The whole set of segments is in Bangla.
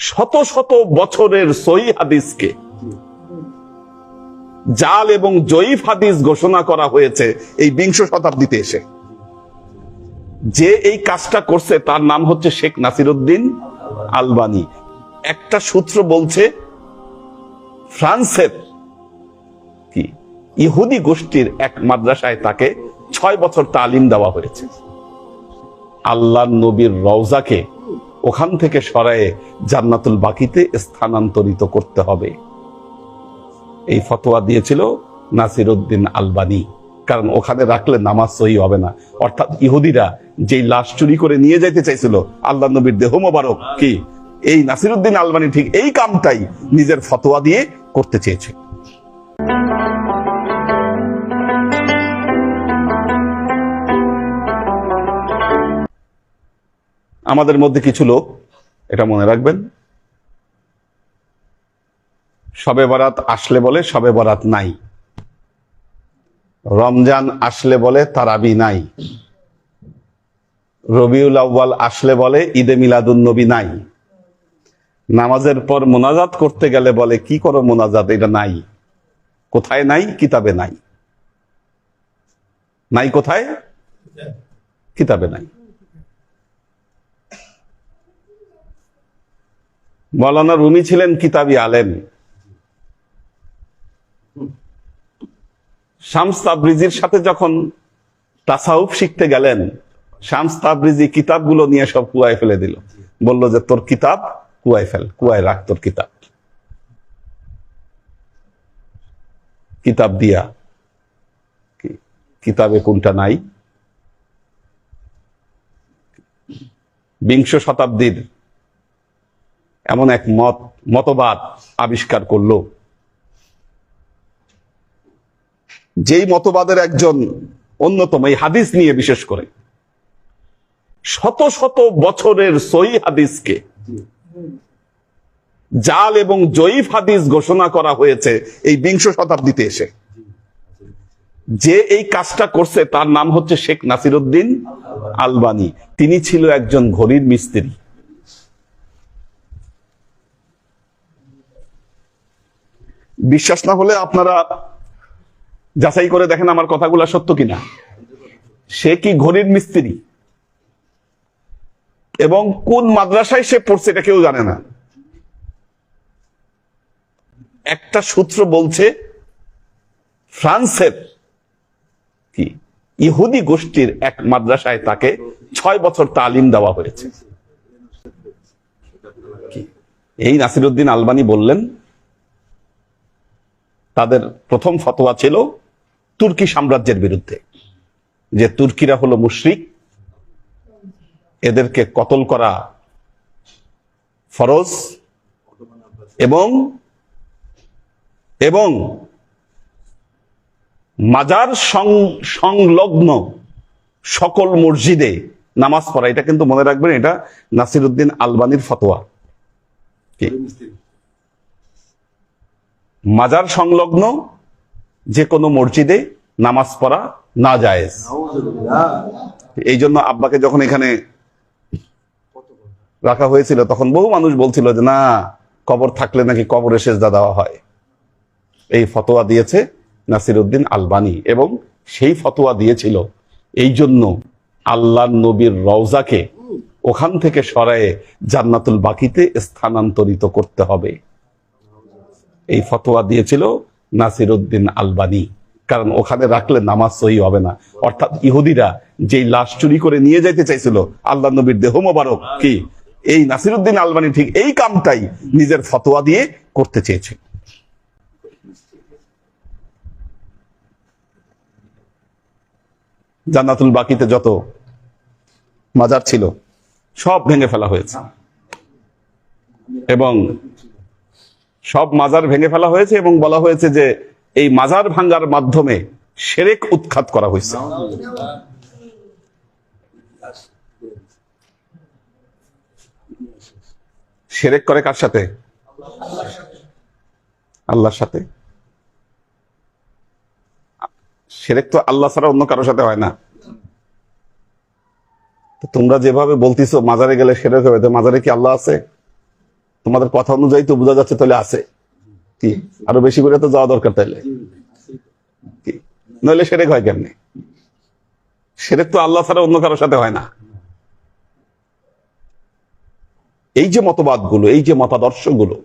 শত শত বছরের সহি হাদিসকে জাল এবং জয়ীফ হাদিস ঘোষণা করা হয়েছে এই বিংশ শতাব্দীতে এসে। যে এই কাজটা করছে, তার নাম হচ্ছে শেখ নাসিরুদ্দিন আলবানি। একটা সূত্র বলছে, ফ্রান্সের কি? ইহুদি গোষ্ঠীর এক মাদ্রাসায় তাকে ছয় বছর তালিম দেওয়া হয়েছে। আল্লাহ নবীর রওজাকে ওখান থেকে সরায়ে জান্নাতুল বাকিতে স্থানান্তরিত করতে হবে। এই ফতোয়া দিয়েছিল নাসির উদ্দিন আলবানি। কারণ ওখানে রাখলে নামাজ সহি হবে না। অর্থাৎ ইহুদিরা যেই লাশ চুরি করে নিয়ে যাইতে চাইছিল, আল্লাহ নবীর দেহ মোবারক, কি? এই নাসির উদ্দিন আলবানি ঠিক এই কামটাই নিজের ফতোয়া দিয়ে করতে চেয়েছে। আমাদের মধ্যে কিছু লোক, এটা মনে রাখবেন, সবে বরাত আসলে বলে, সবে বরাত নাই। রমজান আসলে বলে, তারাবি নাই। রবিউল আউ্বাল আসলে বলে, ঈদে মিলাদুন নবী নাই। নামাজের পর মোনাজাত করতে গেলে বলে, কি করো মোনাজাত, এটা নাই। কোথায় নাই? কিতাবে নাই। নাই কোথায়? কিতাবে নাই। মৌলানা রুমি ছিলেন কিতাবি আলেম। শামস তাবরিজির সাথে যখন তাসাউফ শিখতে গেলেন, শামস তাবরিজি কিতাবগুলো নিয়ে সব কুয়ায় ফেলে দিল। বলল যে, তোর কিতাব কুয়ায় ফেল, কুয়ায় রাখ তোর কিতাব। কিতাব দিয়া কিতাবে কোনটা নাই? বিংশ শতাব্দীর এমন এক মত, মতবাদ আবিষ্কার করল। যেই মতবাদের একজন অন্যতম, এই হাদিস নিয়ে বিশেষ করে। শত শত বছরের সহি হাদিসকে জাল এবং জয়ীফ হাদিস ঘোষণা করা হয়েছে এই বিংশ শতাব্দীতে এসে। যে এই কাজটা করছে, তার নাম হচ্ছে শেখ নাসিরুদ্দিন আলবানি। তিনি ছিল একজন ঘড়ির মিস্ত্রি। বিশ্বাস না হলে আপনারা যাচাই করে দেখেন আমার কথাগুলো সত্য কিনা। সে কি ঘড়ির মিস্ত্রি? এবং কোন মাদ্রাসায় সে পড়ছে এটা কেউ জানে না। একটা সূত্র বলছে, ফ্রান্সের কি ইহুদি গোষ্ঠীর এক মাদ্রাসায় তাকে ছয় বছর তালিম দেওয়া হয়েছে? এই নাসিরুদ্দিন আলবানি বললেন তাদের প্রথম ফতোয়া ছিল তুর্কি সাম্রাজ্যের বিরুদ্ধে, যে তুর্কিরা হলো মুশরিক, এদেরকে কতল করা ফরজ এবং এবং মাজার সংলগ্ন সকল মসজিদে নামাজ পড়া, এটা কিন্তু মনে রাখবেন, এটা নাসিরুদ্দিন আলবানির ফতোয়া। মাজার সংলগ্ন যে কোনো মসজিদে নামাজ পড়া না জায়েজ এই জন্য আব্বাকে যখন এখানে রাখা হয়েছিল, তখন বহু মানুষ বলছিল যে, না, কবর থাকলে নাকি কবরে সেজদা দেওয়া হয়। এই ফতোয়া দিয়েছে নাসিরুদ্দিন আলবানি এবং সেই ফতোয়া দিয়েছিল এই জন্য আল্লাহ নবীর রওজাকে ওখান থেকে সরায়ে জান্নাতুল বাকিতে স্থানান্তরিত করতে হবে। এই ফতোয়া দিয়েছিল নাসির উদ্দিন আলবানি। কারণ ওখানে রাখলে নামাজ সহি হবে না। অর্থাৎ ইহুদিরা যেই লাশ চুরি করে নিয়ে যাইতে চাইছিল আল্লাহ নবীর দেহ মোবারক কি? এই নাসির উদ্দিন আলবানি ঠিক এই কামটাই নিজের ফতোয়া দিয়ে করতে চেয়েছে। জান্নাতুল বাকিতে যত মাজার ছিল, সব ভেঙে ফেলা হয়েছে। এবং সব মাজার ভেঙে ফেলা হয়েছে এবং বলা হয়েছে যে এই মাজার ভাঙ্গার মাধ্যমে সেরেক উৎখাত করা হয়েছে। সেরেক করে কার সাথে? আল্লাহর সাথে। সেরেক তো আল্লাহ ছাড়া অন্য কারোর সাথে হয় না। তোমরা যেভাবে বলতিছো, মাজারে গেলে সেরেক হবে, তো মাজারে কি আল্লাহ আছে? তোমাদের কথা অনুযায়ী তো বোঝা যাচ্ছে তাহলে আছে। কি? আরও বেশি করে তো যাওয়া দরকার তাইলে কি? নইলে সেরেক হয় কেমনি? সেরেক তো আল্লাহ ছাড়া অন্য কারোর সাথে হয় না। এই যে মতবাদগুলো, এই যে মতাদর্শগুলো,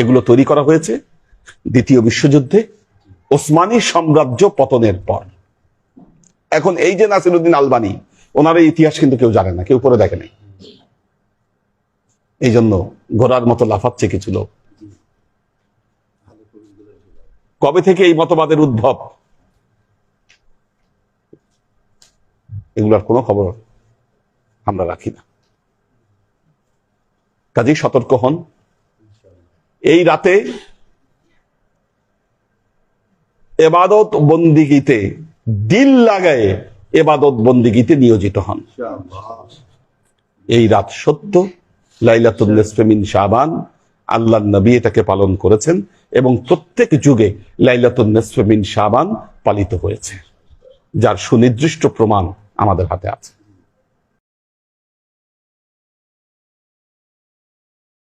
এগুলো তৈরি করা হয়েছে দ্বিতীয় বিশ্বযুদ্ধে ওসমানী সাম্রাজ্য পতনের পর। এখন এই যে নাসিরুদ্দিন আলবানি, ওনার ইতিহাস কিন্তু কেউ জানে না, কেউ পরে দেখে নাই। এই জন্য ঘোড়ার মতো লাফাচ্ছে কিছু লোক। কবে থেকে এই মতবাদের উদ্ভব? এগুলার কোনো খবর আমরা রাখি না। কাজেই সতর্ক হন। এই রাতে এবাদত বন্দিগিতে দিল লাগায় এবাদত বন্দিগিতে নিয়োজিত হন। এই রাত সত্য। লাইলাতুল শাহবান মিন আল্লাহ নবী এটাকে পালন করেছেন এবং প্রত্যেক যুগে লাইলাতুল শাহবান পালিত হয়েছে যার সুনির্দিষ্ট প্রমাণ আমাদের হাতে আছে।